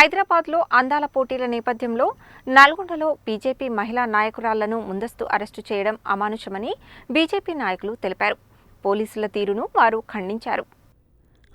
హైదరాబాద్లో అందాల పోటీల నేపథ్యంలో నల్గొండలో బీజేపీ మహిళా నాయకురాళ్ళను ముందస్తు అరెస్టు చేయడం అమానుషమని బీజేపీ నాయకులు తెలిపారు. పోలీసుల తీరును వారు ఖండించారు.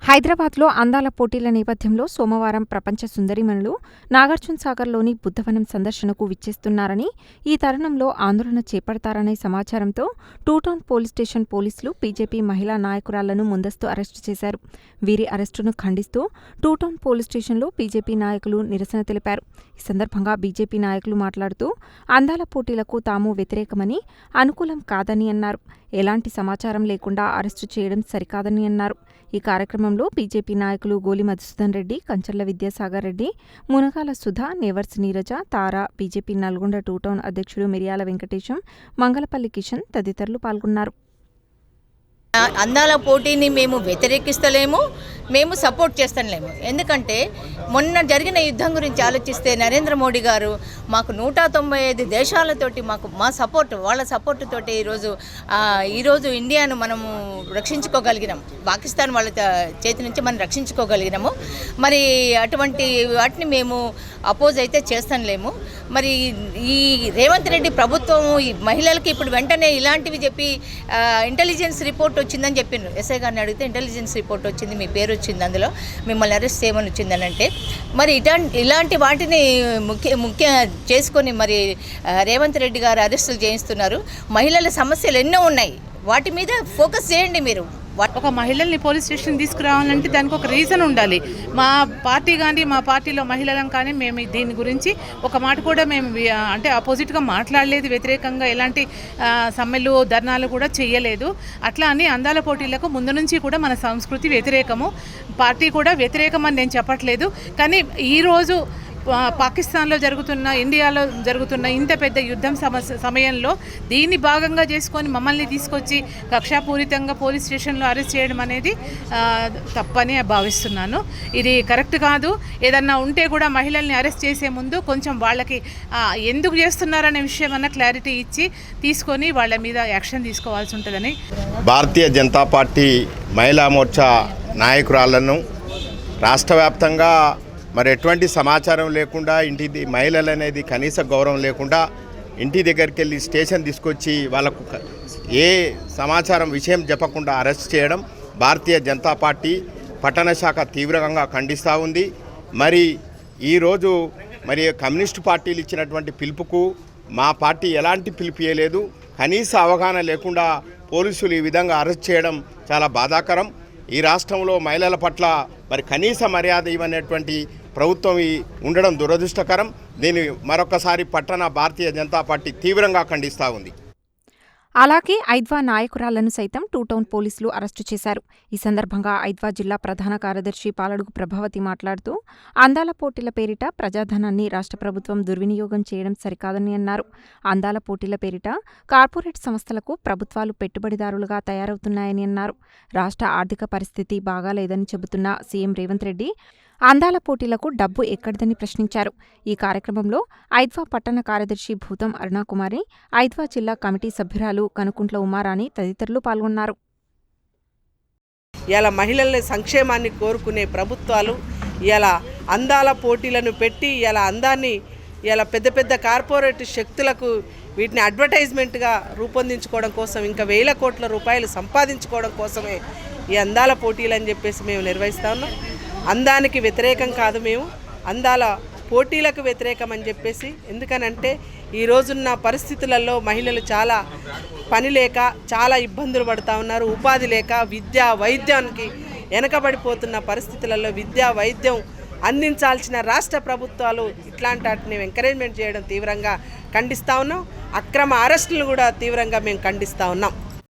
హైదరాబాద్లో అందాల పోటీల నేపథ్యంలో సోమవారం ప్రపంచ సుందరిమణులు నాగార్జున సాగర్లోని బుద్ధవనం సందర్శనకు విచ్చేస్తున్నారని ఈ తరుణంలో ఆందోళన చేపడతారనే సమాచారంతో టూటౌన్ పోలీస్ స్టేషన్ పోలీసులు బీజేపీ మహిళా నాయకురాళ్ళను ముందస్తు అరెస్టు చేశారు. వీరి అరెస్టును ఖండిస్తూ టూటౌన్ పోలీస్ స్టేషన్లో బీజేపీ నాయకులు నిరసన తెలిపారు. ఈ సందర్భంగా బీజేపీ నాయకులు మాట్లాడుతూ అందాల పోటీలకు తాము వ్యతిరేకమని అనుకూలం కాదని అన్నారు. ఎలాంటి సమాచారం లేకుండా అరెస్టు చేయడం సరికాదని అన్నారు. ఈ కార్యక్రమంలో బీజేపీ నాయకులు Goli Madhusudan Reddy Kancharla Vidyasagar Reddy Munagala Sudha నేవర్స్ Neeraja Tara BJP Nalgonda two town అధ్యక్షుడు మిరియాల వెంకటేశం మంగళపల్లి కిషన్ తదితరులు పాల్గొన్నారు. అందాల పోటీని మేము వ్యతిరేకిస్తలేము మేము సపోర్ట్ చేస్తలేము. ఎందుకంటే మొన్న జరిగిన యుద్ధం గురించి ఆలోచిస్తే నరేంద్ర మోడీ గారు మాకు నూట తొంభై ఐదు దేశాలతోటి మాకు మా సపోర్ట్ వాళ్ళ సపోర్ట్ తోటి ఈరోజు ఈరోజు ఇండియాను మనము రక్షించుకోగలిగినాం. పాకిస్తాన్ వాళ్ళ చేతి నుంచి మనం రక్షించుకోగలిగినాము. మరి అటువంటి వాటిని మేము అపోజ్ అయితే చేస్తానులేము. మరి ఈ రేవంత్ రెడ్డి ప్రభుత్వం ఈ మహిళలకి ఇప్పుడు వెంటనే ఇలాంటివి చెప్పి ఇంటెలిజెన్స్ రిపోర్ట్ వచ్చిందని చెప్పిండ్రు. ఎస్ఐ గారిని అడిగితే ఇంటెలిజెన్స్ రిపోర్ట్ వచ్చింది మీ పేరు వచ్చింది అందులో మిమ్మల్ని అరెస్ట్ చేయమని వచ్చిందని అంటే మరి ఇలాంటి ఇలాంటి వాటిని ముఖ్య ముఖ్య చేసుకొని మరి రేవంత్ రెడ్డి గారు అరెస్టులు చేయిస్తున్నారు. మహిళల సమస్యలు ఎన్నో ఉన్నాయి. వాటి మీద ఫోకస్ చేయండి మీరు. ఒక మహిళల్ని పోలీస్ స్టేషన్ తీసుకురావాలంటే దానికి ఒక రీజన్ ఉండాలి. మా పార్టీ కానీ మా పార్టీలో మహిళలను కానీ మేము దీని గురించి ఒక మాట కూడా మేము అంటే అపోజిట్గా మాట్లాడలేదు. వ్యతిరేకంగా ఎలాంటి సమ్మెలు ధర్నాలు కూడా చేయలేదు అట్లా అని అందాల పోటీలకు ముందు నుంచి కూడా మన సంస్కృతి వ్యతిరేకము. పార్టీ కూడా వ్యతిరేకం అని నేను చెప్పట్లేదు. కానీ ఈరోజు పాకిస్తాన్లో జరుగుతున్న ఇండియాలో జరుగుతున్న ఇంత పెద్ద యుద్ధం సమస్య సమయంలో దీన్ని భాగంగా చేసుకొని మమ్మల్ని తీసుకొచ్చి కక్షాపూరితంగా పోలీస్ స్టేషన్లో అరెస్ట్ చేయడం అనేది తప్పని భావిస్తున్నాను. ఇది కరెక్ట్ కాదు. ఏదన్నా ఉంటే కూడా మహిళల్ని అరెస్ట్ చేసే ముందు కొంచెం వాళ్ళకి ఎందుకు చేస్తున్నారనే విషయం అన్న క్లారిటీ ఇచ్చి తీసుకొని వాళ్ళ మీద యాక్షన్ తీసుకోవాల్సి ఉంటుందని. భారతీయ జనతా పార్టీ మహిళా మోర్చా నాయకురాళ్ళను రాష్ట్ర వ్యాప్తంగా మరి ఎటువంటి సమాచారం లేకుండా ఇంటి మహిళలు అనేది కనీస గౌరవం లేకుండా ఇంటి దగ్గరికి వెళ్ళి స్టేషన్ తీసుకొచ్చి వాళ్ళకు ఏ సమాచారం విషయం చెప్పకుండా అరెస్ట్ చేయడం భారతీయ జనతా పార్టీ పట్టణ శాఖ తీవ్రంగా ఖండిస్తూ ఉంది. మరి ఈరోజు మరి కమ్యూనిస్టు పార్టీలు ఇచ్చినటువంటి పిలుపుకు మా పార్టీ ఎలాంటి పిలుపు ఇవ్వలేదు కనీస అవగాహన లేకుండా పోలీసులు ఈ విధంగా అరెస్ట్ చేయడం చాలా బాధాకరం. ఈ రాష్ట్రంలో మహిళల పట్ల మరి కనీస మర్యాద ఇవ్వనటువంటి ప్రభుత్వం ఈ ఉండడం దురదృష్టకరం. దీన్ని మరొకసారి పట్టణ భారతీయ జనతా పార్టీ తీవ్రంగా ఖండిస్తూ ఉంది. అలాగే ఐద్వా నాయకురాలను సైతం టూటౌన్ పోలీసులు అరెస్టు చేశారు. ఈ సందర్భంగా ఐద్వా జిల్లా ప్రధాన కార్యదర్శి పాలడుగు ప్రభావతి మాట్లాడుతూ అందాల పోటీల పేరిట ప్రజాధనాన్ని రాష్ట్ర ప్రభుత్వం దుర్వినియోగం చేయడం సరికాదని అన్నారు. అందాల పోటీల పేరిట కార్పొరేట్ సంస్థలకు ప్రభుత్వాలు పెట్టుబడిదారులుగా తయారవుతున్నాయని అన్నారు. రాష్ట్ర ఆర్థిక పరిస్థితి బాగాలేదని చెబుతున్న సీఎం రేవంత్ రెడ్డి అందాల పోటీలకు డబ్బు ఎక్కడిదని ప్రశ్నించారు. ఈ కార్యక్రమంలో ఐద్వా పట్టణ కార్యదర్శి భూతం అరుణాకుమారి ఐద్వా జిల్లా కమిటీ సభ్యురాలు కనుకుంట్ల ఉమారాణి తదితరులు పాల్గొన్నారు. ఇలా మహిళల సంక్షేమాన్ని కోరుకునే ప్రభుత్వాలు ఇలా అందాల పోటీలను పెట్టి ఇలా అందాన్ని ఇలా పెద్ద పెద్ద కార్పొరేట్ శక్తులకు వీటిని అడ్వర్టైజ్మెంట్గా రూపొందించుకోవడం కోసం ఇంకా వేల కోట్ల రూపాయలు సంపాదించుకోవడం కోసమే ఈ అందాల పోటీలు అని చెప్పేసి మేము నిర్వహిస్తా ఉన్నాం. అందానికి వ్యతిరేకం కాదు మేము. అందాల పోటీలకు వ్యతిరేకం అని చెప్పేసి ఎందుకనంటే ఈ రోజున్న పరిస్థితులలో మహిళలు చాలా పని లేక చాలా ఇబ్బందులు పడుతూ ఉన్నారు. ఉపాధి లేక విద్య వైద్యానికి వెనకబడిపోతున్న పరిస్థితులలో విద్య వైద్యం అందించాల్సిన రాష్ట్ర ప్రభుత్వాలు ఇట్లాంటి వాటిని ఎంకరేజ్మెంట్ చేయడం తీవ్రంగా ఖండిస్తూ ఉన్నాం. అక్రమ అరెస్టులు కూడా తీవ్రంగా మేము ఖండిస్తూ ఉన్నాం.